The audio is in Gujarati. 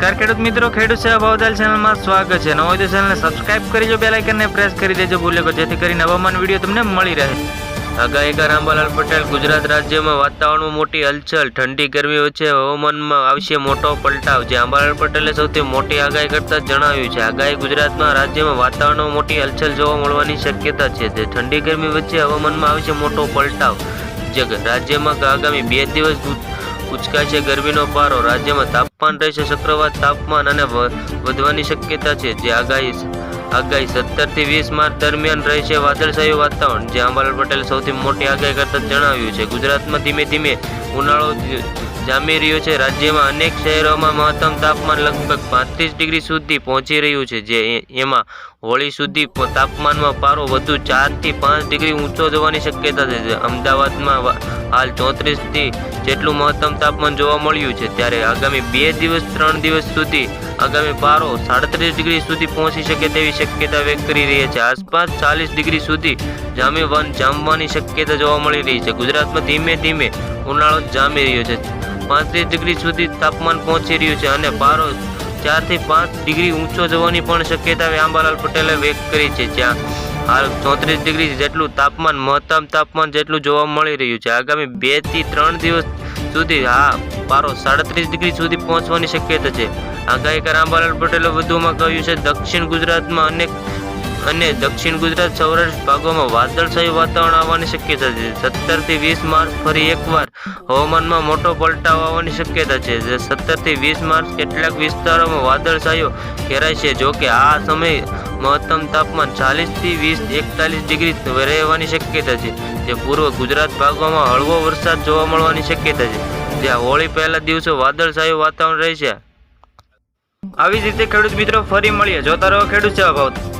ખેડૂત મિત્રો, ખેડૂત સેવા ભાવતાલ ચેનલમાં સ્વાગત છે. ન હોય તો ચેનલને સબસ્ક્રાઇબ કરી જો લાઇકનને પ્રેસ કરી દેજો ભૂલેકો જેથી કરીને હવામાન વીડિયો તમને મળી રહે. આગાહીકાર રામલાલ પટેલ, ગુજરાત રાજ્યમાં વાતાવરણમાં મોટી હલચલ, ઠંડી ગરમી વચ્ચે હવામાનમાં આવશે મોટો પલટાવ, જે આંબાલાલ પટેલે સૌથી મોટી આગાહી કરતા જણાવ્યું છે. આગાહી ગુજરાતમાં રાજ્યમાં વાતાવરણમાં મોટી હલચલ જોવા મળવાની શક્યતા છે તે ઠંડી ગરમી વચ્ચે હવામાનમાં આવશે મોટો પલટાવ. જે રાજ્યમાં આગામી બે દિવસ ઉચકાશે ગરમીનો પારો. રાજ્યમાં તાપમાન રહેશે ચક્રવાત તાપમાન અને વધવાની શક્યતા છે. જે આગાહી આગાહી સત્તરથી વીસ માર્ચ દરમિયાન રહેશે વાદળછાયું વાતાવરણ. જે અંબાલાલ પટેલ સૌથી મોટી આગાહી કરતા જણાવ્યું છે. ગુજરાતમાં ધીમે ધીમે ઉનાળો જામી રહ્યો છે. રાજ્યમાં અનેક શહેરોમાં મહત્તમ તાપમાન લગભગ પાંત્રીસ ડિગ્રી સુધી પહોંચી રહ્યું છે. જે એમાં હોળી સુધી તાપમાનમાં પારો વધુ ચારથી પાંચ ડિગ્રી ઊંચો જવાની શક્યતા છે. અમદાવાદમાં હાલ ચોત્રીસથી જેટલું મહત્તમ તાપમાન જોવા મળ્યું છે ત્યારે આગામી બે દિવસ, ત્રણ દિવસ સુધી, આગામી પારો સાડત્રીસ ડિગ્રી સુધી પહોંચી શકે તેવી શક્યતા વ્યક્ત કરી રહી છે. આસપાસ ચાલીસ ડિગ્રી સુધી જામી વન જામવાની શક્યતા જોવા મળી રહી છે. ગુજરાતમાં ધીમે ધીમે ઉનાળો જામી રહ્યો છે. પાંત્રીસ ડિગ્રી સુધી તાપમાન પહોંચી રહ્યું છે અને પારો ચારથી પાંચ ડિગ્રી ઊંચો જવાની પણ શક્યતા આંબાલાલ પટેલે વ્યક્ત કરી છે. જ્યાં હાલ ચોત્રીસ ડિગ્રી જેટલું તાપમાન, મહત્તમ તાપમાન જેટલું જોવા મળી રહ્યું છે. આગામી બેથી ત્રણ દિવસ સુધી હા, પારો સાડત્રીસ ડિગ્રી સુધી પહોંચવાની શક્યતા છે. આગાહીકાર આંબાલાલ પટેલે વધુમાં કહ્યું છે, દક્ષિણ ગુજરાતમાં અનેક અને દક્ષિણ ગુજરાત સૌરાષ્ટ્ર ભાગોમાં વાદળછાયું વાતાવરણ આવવાની શક્યતા છે. સત્તરથી વીસ માર્ચ ફરી એકવાર હવામાનમાં મોટો પલટાવ આવવાની શક્યતા છે. જે સત્તરથી વીસ માર્ચ કેટલાક વિસ્તારોમાં વાદળછાયો ઘેરાય છે. જોકે આ સમયે મહત્તમ તાપમાન ચાલીસથી વીસ એકતાલીસ ડિગ્રી રહેવાની શક્યતા છે. જે પૂર્વ ગુજરાત ભાગોમાં હળવો વરસાદ જોવા મળવાની શક્યતા છે. જ્યાં હોળી પહેલા દિવસો વાદળછાયું વાતાવરણ રહેશે આવી જ રીતે ખેડૂત મિત્રો ફરી મળીએ. જોતા રહો ખેડૂત સેવા ભાવ.